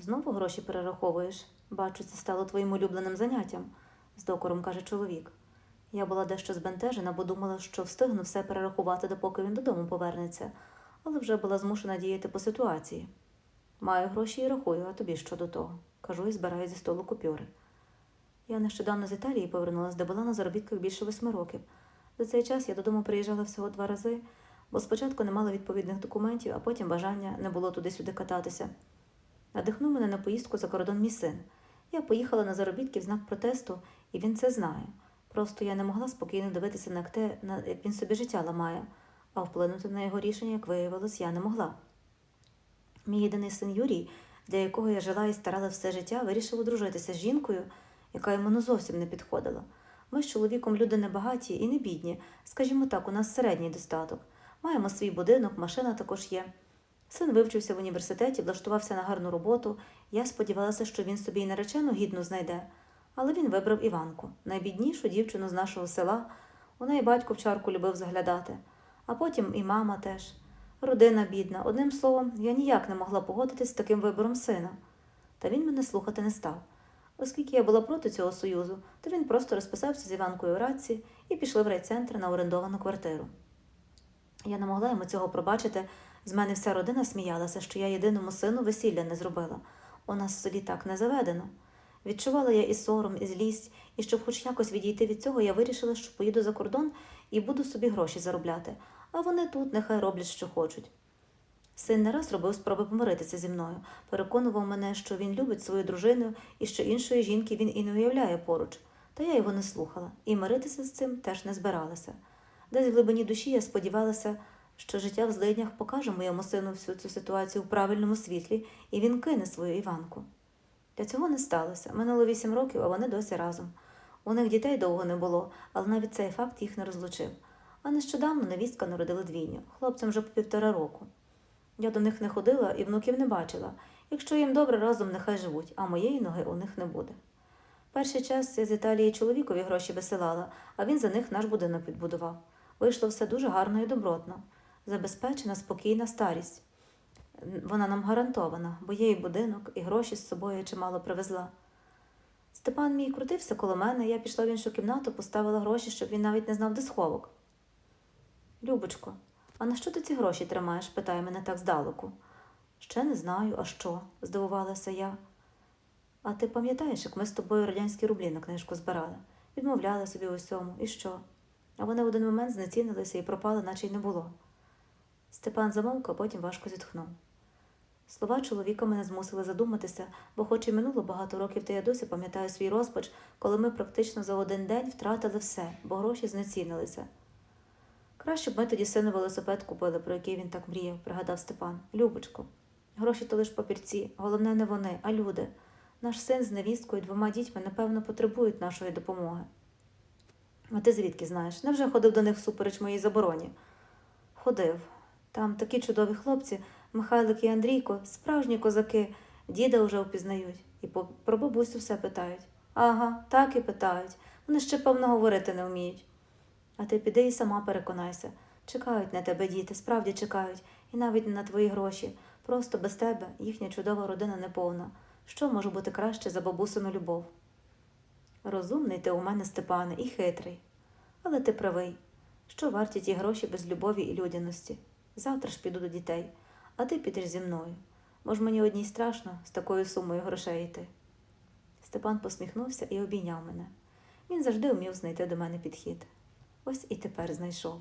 Знову гроші перераховуєш. Бачу, це стало твоїм улюбленим заняттям, з докором каже чоловік. Я була дещо збентежена, бо думала, що встигну все перерахувати, допоки він додому повернеться, але вже була змушена діяти по ситуації. Маю гроші і рахую, а тобі що до того? кажу і збираю зі столу купюри. Я нещодавно з Італії повернулася, де була на заробітках більше восьми років. За цей час я додому приїжджала всього два рази, бо спочатку не мала відповідних документів, а потім бажання не було туди-сюди кататися. Надихнув мене на поїздку за кордон мій син. Я поїхала на заробітки в знак протесту, і він це знає. Просто я не могла спокійно дивитися на те, як він собі життя ламає, а вплинути на його рішення, як виявилось, я не могла. Мій єдиний син Юрій, для якого я жила і старала все життя, вирішив одружитися з жінкою, яка йому ну зовсім не підходила. Ми з чоловіком люди не багаті і не бідні, скажімо так, у нас середній достаток. Маємо свій будинок, машина також є. Син вивчився в університеті, влаштувався на гарну роботу. Я сподівалася, що він собі й наречену гідну знайде. Але він вибрав Іванку, найбіднішу дівчину з нашого села. У неї батько в чарку любив заглядати, а потім і мама теж. Родина бідна. Одним словом, я ніяк не могла погодитись з таким вибором сина. Та він мене слухати не став. Оскільки я була проти цього союзу, то він просто розписався з Іванкою в раці і пішли в райцентр на орендовану квартиру. Я не могла йому цього пробачити. З мене вся родина сміялася, що я єдиному сину весілля не зробила. У нас в селі так не заведено. Відчувала я і сором, і злість, і щоб хоч якось відійти від цього, я вирішила, що поїду за кордон і буду собі гроші заробляти, а вони тут нехай роблять, що хочуть. Син не раз робив спроби помиритися зі мною, переконував мене, що він любить свою дружину і що іншої жінки він і не уявляє поруч. Та я його не слухала, і миритися з цим теж не збиралася. Десь в глибині душі я сподівалася, що життя в злиднях покаже моєму сину всю цю ситуацію в правильному світлі, і він кине свою Іванку. Для цього не сталося. Минуло вісім років, а вони досі разом. У них дітей довго не було, але навіть цей факт їх не розлучив. А нещодавно невістка народила двійню, хлопцям вже по півтора року. Я до них не ходила і внуків не бачила. Якщо їм добре, разом нехай живуть, а моєї ноги у них не буде. Перший час я з Італії чоловікові гроші висилала, а він за них наш будинок відбудував. Вийшло все дуже гарно і добротно. Забезпечена спокійна старість. Вона нам гарантована, бо є і будинок, і гроші з собою чимало привезла. Степан мій крутився коло мене, я пішла в іншу кімнату, поставила гроші, щоб він навіть не знав, де сховок. Любочко, а на що ти ці гроші тримаєш? питає мене так здалеку. Ще не знаю, а що? здивувалася я. А ти пам'ятаєш, як ми з тобою радянські рублі на книжку збирали? Відмовляли собі в усьому, і що? А вони в один момент знецінилися і пропали, наче й не було. Степан замовк, а потім важко зітхнув. Слова чоловіка мене змусили задуматися, бо, хоч і минуло багато років, та я досі пам'ятаю свій розпач, коли ми практично за один день втратили все, бо гроші знецінилися. Краще б ми тоді сину велосипед купили, про який він так мріяв, пригадав Степан. Любочко, гроші то лиш папірці, головне не вони, а люди. Наш син з невісткою і двома дітьми, напевно, потребують нашої допомоги. А ти звідки знаєш? Невже ходив до них всупереч моїй забороні? Ходив. Там такі чудові хлопці, Михайлик і Андрійко, справжні козаки, діда вже впізнають і про бабусю все питають. Ага, так і питають. Вони ще, певно, говорити не вміють. А ти піди і сама переконайся. Чекають на тебе діти, справді чекають, і навіть не на твої гроші. Просто без тебе їхня чудова родина неповна. Що може бути краще за бабусину любов? Розумний ти у мене, Степане, і хитрий. Але ти правий. Що варті ті гроші без любові і людяності? Завтра ж піду до дітей, а ти підеш зі мною. Може, мені одній страшно з такою сумою грошей йти. Степан посміхнувся і обійняв мене. Він завжди вмів знайти до мене підхід. Ось і тепер знайшов.